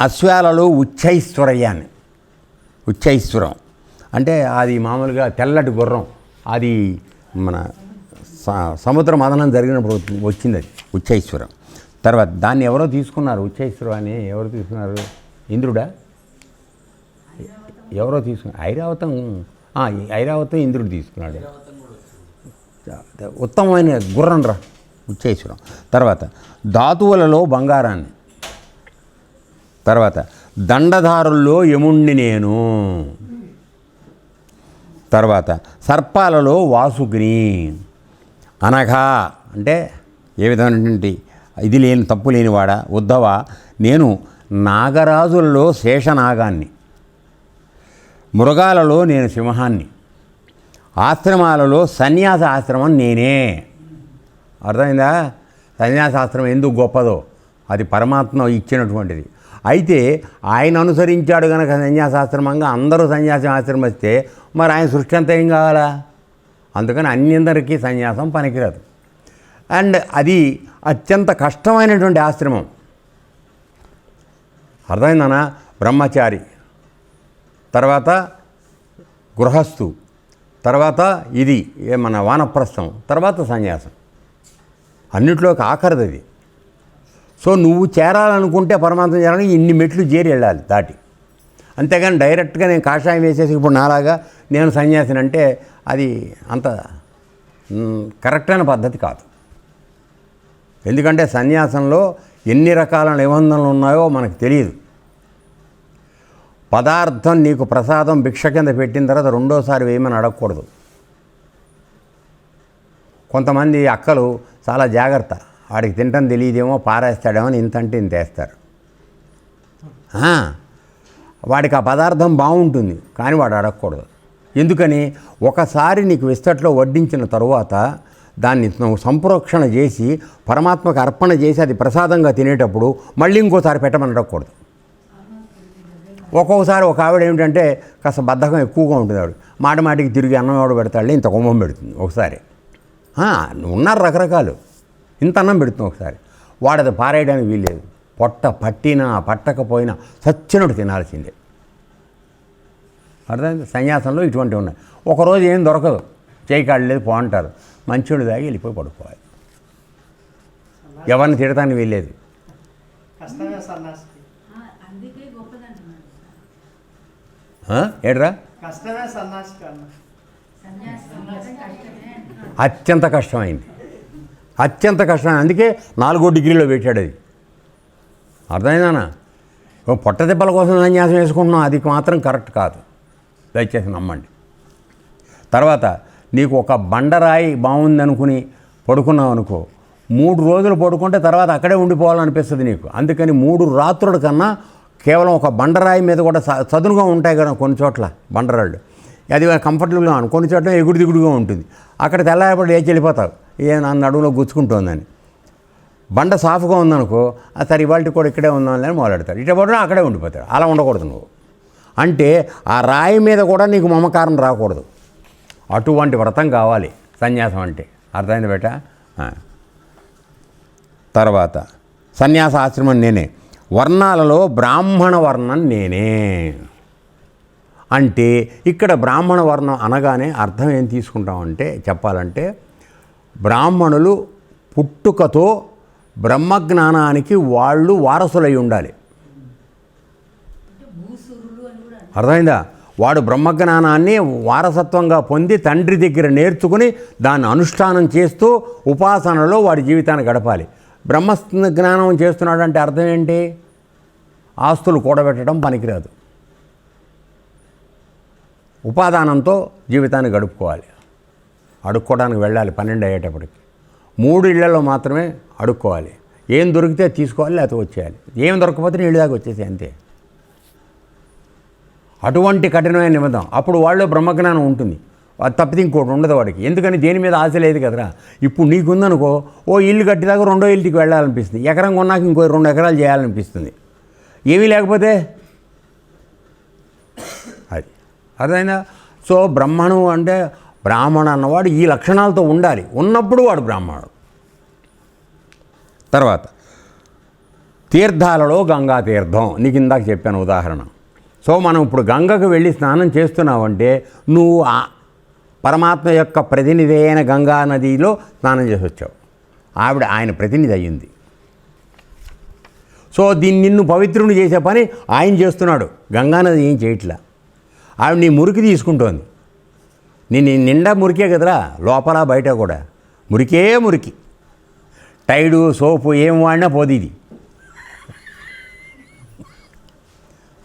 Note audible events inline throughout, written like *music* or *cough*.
అశ్వాలలో ఉచ్చైశ్వరయ్యాన్ని ఉచ్చైశ్వరం. అంటే అది మామూలుగా తెల్లటి గుర్రం. అది మన స- సముద్ర మదనం జరిగినప్పుడు వచ్చింది అది ఉచ్చైశ్వరం. తర్వాత దాన్ని ఎవరో తీసుకున్నారు ఉచ్చైశ్వరం అని ఎవరు తీసుకున్నారు? ఇంద్రుడా? ఎవరో తీసుకున్నారు? ఐరావతం ఐరావతం ఇంద్రుడు తీసుకున్నాడు. ఉత్తమమైన గుర్రం రా ఉచ్చేశ్వరం. తర్వాత ధాతువులలో బంగారాన్ని. తర్వాత దండధారుల్లో యముణ్ణి నేను. తర్వాత సర్పాలలో వాసుకిని. అనఘా అంటే ఏ విధమైనటువంటి ఇది లేని తప్పు లేనివాడా ఉద్ధవ నేను నాగరాజులలో శేషనాగాన్ని. మృగాలలో నేను సింహాన్ని. ఆశ్రమాలలో సన్యాస ఆశ్రమం నేనే. అర్థమైందా? సన్యాసాశ్రమం ఎందుకు గొప్పదో? అది పరమాత్మ ఇచ్చినటువంటిది. అయితే ఆయన అనుసరించాడు కనుక సన్యాసాశ్రమంగా అందరూ సన్యాసం ఆశ్రమిస్తే మరి ఆయన సృష్టి అంతా ఏం కావాలా? అందుకని అన్నిందరికీ సన్యాసం పనికిరాదు. అండ్ అది అత్యంత కష్టమైనటువంటి ఆశ్రమం. అర్థమైందనా బ్రహ్మచారి. తర్వాత గృహస్థు. తర్వాత ఇది ఏ మన వానప్రస్థం. తర్వాత సన్యాసం. అన్నిట్లోకి ఆఖరిది అది. సో నువ్వు చేరాలనుకుంటే పరమాత్మ చేరాలని ఇన్ని మెట్లు చేరి వెళ్ళాలి దాటి. అంతేగాని డైరెక్ట్గా నేను కాషాయం వేసేసి ఇప్పుడు నాలాగా నేను సన్యాసిని అంటే అది అంత కరెక్ట్ అయిన పద్ధతి కాదు. ఎందుకంటే సన్యాసంలో ఎన్ని రకాల నిబంధనలు ఉన్నాయో మనకు తెలియదు. పదార్థం నీకు ప్రసాదం భిక్ష కింద పెట్టిన తర్వాత రెండోసారి వేయమని అడగకూడదు. కొంతమంది అక్కలు చాలా జాగ్రత్త. వాడికి తినటం తెలియదేమో పారేస్తాడేమో అని ఇంత అంటే ఇంత వేస్తారు. వాడికి ఆ పదార్థం బాగుంటుంది కానీ వాడు అడగకూడదు. ఎందుకని? ఒకసారి నీకు విస్తట్లో వడ్డించిన తరువాత దాన్ని నువ్వు సంప్రోక్షణ చేసి పరమాత్మకు అర్పణ చేసి అది ప్రసాదంగా తినేటప్పుడు మళ్ళీ ఇంకోసారి పెట్టమని అడగకూడదు. ఒక్కొక్కసారి ఒక ఆవిడ ఏమిటంటే కాస్త బద్ధకం ఎక్కువగా ఉంటుంది ఆవిడ. మాట మాటికి తిరిగి అన్నం ఆవిడ పెడతాడు ఇంత కుంభం పెడుతుంది ఒకసారి. ఉన్నారు రకరకాలు. ఇంత అన్నం పెడుతుంది ఒకసారి. వాడు అది పారేయడానికి వీల్లేదు. పొట్ట పట్టినా పట్టకపోయినా సచ్చినట్టు తినాల్సిందే. అర్థమైంది? సన్యాసంలో ఇటువంటివి ఉన్నాయి. ఒకరోజు ఏం దొరకదు. చేయి కాళ్ళు లేదు పో అంటారు. మంచోడు దాగి వెళ్ళిపోయి పడుకోవాలి. ఎవరిని తిడటానికి వీల్లేదు? ఏడ్రా అత్యంత కష్టమైంది. అత్యంత కష్టం అందుకే నాలుగో డిగ్రీలో పెట్టాడు అది. అర్థమైందానా ఓ పొట్ట దెబ్బల కోసం సన్యాసం వేసుకుంటున్నాం అది మాత్రం కరెక్ట్ కాదు. దయచేసి నమ్మండి. తర్వాత నీకు ఒక బండరాయి బాగుందనుకుని పడుకున్నావు అనుకో మూడు రోజులు పడుకుంటే తర్వాత అక్కడే ఉండిపోవాలనిపిస్తుంది నీకు. అందుకని మూడు రాత్రుల కన్నా కేవలం ఒక బండరాయి మీద కూడా స- చదునుగా ఉంటాయి కదా కొన్ని చోట్ల బండరాళ్ళు. అది కంఫర్టబుల్గా కొన్ని చోట్ల ఎగుడు దిగుడుగా ఉంటుంది. అక్కడ తెల్లారిపడి లేచి వెళ్ళిపోతావు. ఏ నా నడువులో గుచ్చుకుంటోందని. బండ సాఫ్గా ఉందనుకో ఆ సరే ఇవాళ కూడా ఇక్కడే ఉందాం మొదలెడతాడు మొదలెడతారు ఇట పడినా అక్కడే ఉండిపోతాడు. అలా ఉండకూడదు నువ్వు. అంటే ఆ రాయి మీద కూడా నీకు మమకారం రాకూడదు. అటువంటి వ్రతం కావాలి. సన్యాసం అంటే. అర్థమైంది బేట? తర్వాత సన్యాస ఆశ్రమం నేనే. వర్ణాలలో బ్రాహ్మణ వర్ణం నేనే. అంటే ఇక్కడ బ్రాహ్మణ వర్ణం అనగానే అర్థం ఏం తీసుకుంటామంటే చెప్పాలంటే బ్రాహ్మణులు పుట్టుకతో బ్రహ్మజ్ఞానానికి వాళ్ళు వారసులై ఉండాలి. అర్థమైందా? వాడు బ్రహ్మజ్ఞానాన్ని వారసత్వంగా పొంది తండ్రి దగ్గర నేర్చుకుని దాన్ని అనుష్ఠానం చేస్తూ ఉపాసనలో వాడి జీవితాన్ని గడపాలి. బ్రహ్మ జ్ఞానం చేస్తున్నాడు అంటే అర్థం ఏంటి? ఆస్తులు కూడబెట్టడం పనికిరాదు. ఉపాదానంతో జీవితాన్ని గడుపుకోవాలి. అడుక్కోవడానికి వెళ్ళాలి పన్నెండు అయ్యేటప్పటికి. మూడు ఇళ్ళలో మాత్రమే అడుక్కోవాలి. ఏం దొరికితే తీసుకోవాలి లేకపోతే వచ్చేయాలి. ఏం దొరకకపోతే నీళ్ళు దాకా వచ్చేసి అంతే. అటువంటి కఠినమైన నిబంధన. అప్పుడు వాళ్ళు బ్రహ్మజ్ఞానం ఉంటుంది. అది తప్పితే ఇంకోటి ఉండదు వాడికి. ఎందుకని దేని మీద ఆశ లేదు కదరా? ఇప్పుడు నీకుందనుకో ఓ ఇల్లు కట్టేదాకా రెండో ఇల్లుకి వెళ్ళాలనిపిస్తుంది. ఎకరం కొన్నాక ఇంకో రెండు ఎకరాలు చేయాలనిపిస్తుంది. ఏమీ లేకపోతే? అది. అర్థమైందా? సో బ్రహ్మణం అంటే బ్రాహ్మణ అన్నవాడు ఈ లక్షణాలతో ఉండాలి. ఉన్నప్పుడు వాడు బ్రాహ్మణుడు. తర్వాత తీర్థాలలో గంగా తీర్థం. నీకు ఇందాక చెప్పాను ఉదాహరణ. సో మనం ఇప్పుడు గంగకు వెళ్ళి స్నానం చేస్తున్నావంటే నువ్వు పరమాత్మ యొక్క ప్రతినిధి అయిన గంగా నదిలో స్నానం చేసి వచ్చావు. ఆవిడ ఆయన ప్రతినిధి అయ్యింది. సో దీన్ని నిన్ను పవిత్రుని చేసే పని ఆయన చేస్తున్నాడు. గంగానది ఏం చేయట్లా? ఆవిడ నీ మురికి తీసుకుంటోంది. నేను నిండా మురికే కదరా లోపల బయట కూడా. మురికే మురికి. టైడు సోపు ఏం వాడినా పోదు ఇది.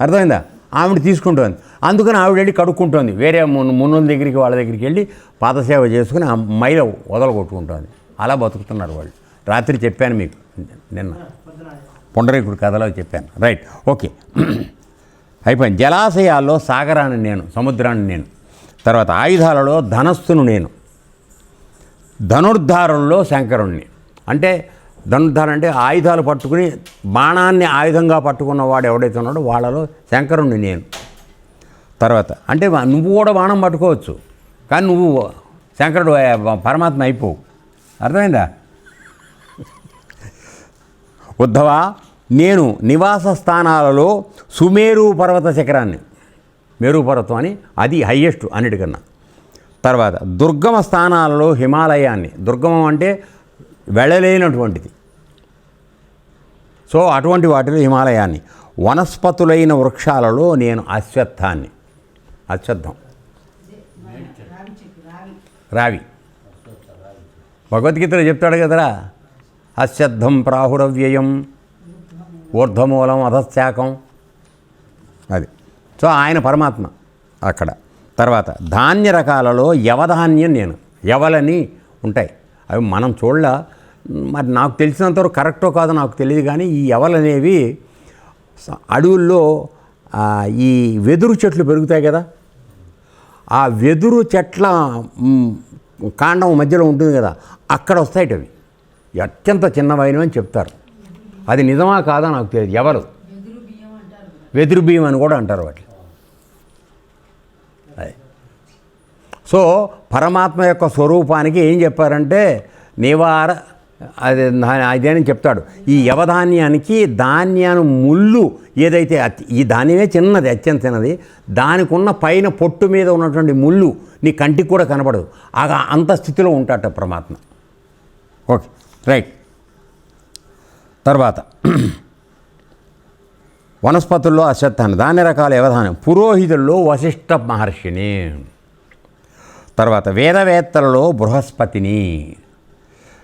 అర్థమైందా? ఆవిడ తీసుకుంటోంది. అందుకని ఆవిడ వెళ్ళి కడుక్కుంటోంది. వేరే మున్ మున్నుల దగ్గరికి వాళ్ళ దగ్గరికి వెళ్ళి పాదసేవ చేసుకుని ఆ మైల వదలగొట్టుకుంటోంది. అలా బతుకుతున్నారు వాళ్ళు. రాత్రి చెప్పాను మీకు. నిన్న. పొండరేకుడు కథలో చెప్పాను. రైట్. ఓకే. *clears throat* అయిపోయింది. జలాశయాల్లో సాగరాన్ని నేను సముద్రాన్ని నేను తర్వాత ఆయుధాలలో ధనస్సును నేను. ధనుర్ధారంలో శంకరుణ్ణి. అంటే ధనుర్ధారం అంటే ఆయుధాలు పట్టుకుని బాణాన్ని ఆయుధంగా పట్టుకున్న వాడు ఎవడైతే ఉన్నాడో వాళ్ళలో శంకరుణ్ణి నేను. తర్వాత అంటే నువ్వు కూడా బాణం పట్టుకోవచ్చు. కానీ నువ్వు శంకరుడు పరమాత్మ అయిపోవు అర్థమైందా? ఉద్ధవా నేను నివాస స్థానాలలో సుమేరు పర్వత శిఖరాన్ని. మేరుపర్వతం అని అది హయ్యెస్ట్ అన్నిటికన్నా తర్వాత దుర్గమ స్థానాలలో హిమాలయాన్ని దుర్గమం అంటే వెళ్ళలేనటువంటిది. సో అటువంటి వాటిలో హిమాలయాన్ని. వనస్పతులైన వృక్షాలలో నేను అశ్వత్థాన్ని. అశ్వత్థం. రావి. భగవద్గీతలో చెప్తాడు కదరా ప్రాహుర ప్రాహురవ్యయం ఊర్ధమూలం అధశాకం అది. సో ఆయన పరమాత్మ అక్కడ. తర్వాత ధాన్య రకాలలో యవధాన్యం నేను. యవలని ఉంటాయి. అవి మనం చూడలా మరి నాకు తెలిసినంతవరకు కరెక్టో కాదో నాకు తెలియదు కానీ ఈ యవలనేవి స- అడవుల్లో ఈ వెదురు చెట్లు పెరుగుతాయి కదా. ఆ వెదురు చెట్ల కాండం మధ్యలో ఉంటుంది కదా. అక్కడ వస్తాయి అవి. అత్యంత చిన్నవైనవి అని చెప్తారు. అది నిజమా కాదా నాకు తెలియదు. ఎవరు. వెదురు బియ్యం అని కూడా అంటారు వాటి సో పరమాత్మ యొక్క స్వరూపానికి ఏం చెప్పారంటే నివార అది అదే అని చెప్తాడు. ఈ యవధాన్యానికి ధాన్యాన్ని ముళ్ళు ఏదైతే ఈ ధాన్యమే చిన్నది అత్యంత చిన్నది. దానికి ఉన్న పైన పొట్టు మీద ఉన్నటువంటి ముళ్ళు నీ కంటికి కూడా కనపడదు ఆ అంత స్థితిలో ఉంటాట పరమాత్మ. Okay right. తర్వాత *clears throat* వనస్పతుల్లో అశ్వత్థాన్ని దాని రకాల వ్యవధానం పురోహితుల్లో వశిష్ఠ మహర్షిని. తర్వాత వేదవేత్తలలో బృహస్పతిని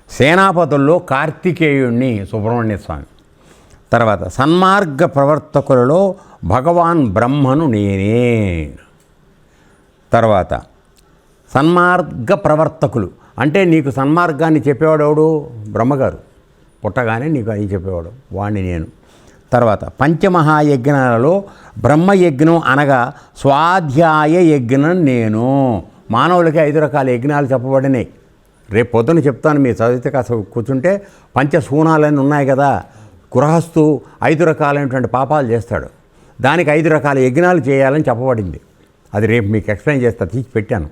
సేనాపతుల్లో కార్తికేయుణ్ణి సుబ్రహ్మణ్య స్వామి. తర్వాత సన్మార్గ ప్రవర్తకులలో భగవాన్ బ్రహ్మను నేనే. తర్వాత సన్మార్గ ప్రవర్తకులు. అంటే నీకు సన్మార్గాన్ని చెప్పేవాడు ఎవడు? బ్రహ్మగారు. పుట్టగానే నీకు అది చెప్పేవాడు వాణ్ణి నేను. తర్వాత పంచమహాయజ్ఞాలలో బ్రహ్మయజ్ఞం అనగా స్వాధ్యాయ యజ్ఞం నేను. మానవులకి ఐదు రకాల యజ్ఞాలు చెప్పబడినాయి. రేపు పొద్దున చెప్తాను మీరు చదివితే కాస్త కూర్చుంటే పంచశూనాలని ఉన్నాయి కదా. గృహస్థు ఐదు రకాలైనటువంటి పాపాలు చేస్తాడు. దానికి ఐదు రకాల యజ్ఞాలు చేయాలని చెప్పబడింది. అది రేపు మీకు ఎక్స్ప్లెయిన్ చేస్తా తీసి పెట్టాను.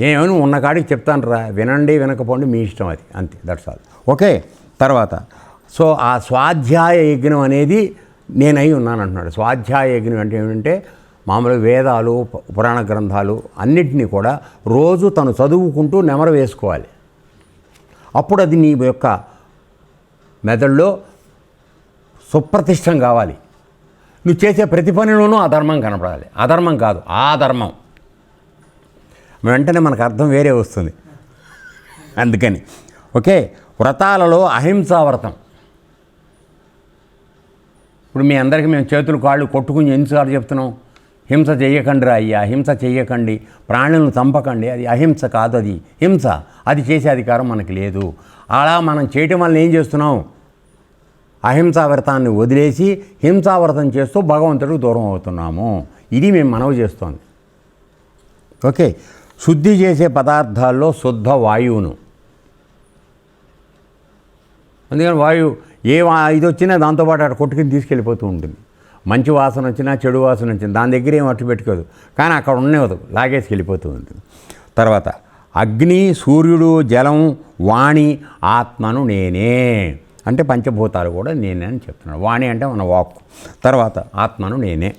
ఏమని ఉన్న కాడికి చెప్తాను రా. వినండి వినకపోండి మీ ఇష్టం అది. అంతే దట్స్ ఆల్ ఓకే తర్వాత. సో ఆ స్వాధ్యాయ యజ్ఞం అనేది నేనై ఉన్నాను అంటున్నాడు స్వాధ్యాయ యజ్ఞం అంటే ఏమిటంటే మామూలు వేదాలు పు- పురాణ గ్రంథాలు అన్నిటినీ కూడా రోజు తను చదువుకుంటూ నెమర వేసుకోవాలి. అప్పుడు అది నీ యొక్క మెదడులో సుప్రతిష్టం కావాలి. నువ్వు చేసే ప్రతి పనిలోనూ అధర్మం కనపడాలి. అధర్మం కాదు ఆ ధర్మం. వెంటనే మనకు అర్థం వేరే వస్తుంది. అందుకని ఓకే? వ్రతాలలో అహింసా వ్రతం. ఇప్పుడు మీ అందరికీ మేము చేతులు కాళ్ళు కొట్టుకుని ఎన్నిసార్లు చెప్తున్నాం? హింస చేయకండి రా అయ్యా హింస చేయకండి. ప్రాణులను చంపకండి. అది అహింస కాదు అది. హింస. అది చేసే అధికారం మనకి లేదు. అలా మనం చేయటం వల్ల ఏం చేస్తున్నాం? అహింసా వ్రతాన్ని వదిలేసి హింసావ్రతం చేస్తూ భగవంతుడికి దూరం అవుతున్నాము. ఇది మేము మనవి చేస్తోంది. ఓకే. శుద్ధి చేసే పదార్థాల్లో శుద్ధ వాయువును. అందుకని వాయువు ఏ ఇది వచ్చినా దాంతోపాటు అక్కడ కొట్టుకుని తీసుకెళ్ళిపోతూ ఉంటుంది. మంచి వాసన వచ్చినా చెడు వాసన వచ్చినా దాని దగ్గర ఏం అట్టు పెట్టుకోదు. కానీ అక్కడ ఉండేవదు లాగేసి వెళ్ళిపోతూ ఉంటుంది. తర్వాత అగ్ని సూర్యుడు జలం వాణి ఆత్మను నేనే. అంటే పంచభూతాలు కూడా నేనే అని చెప్తున్నాడు. వాణి అంటే మన వాక్ తర్వాత ఆత్మను నేనే.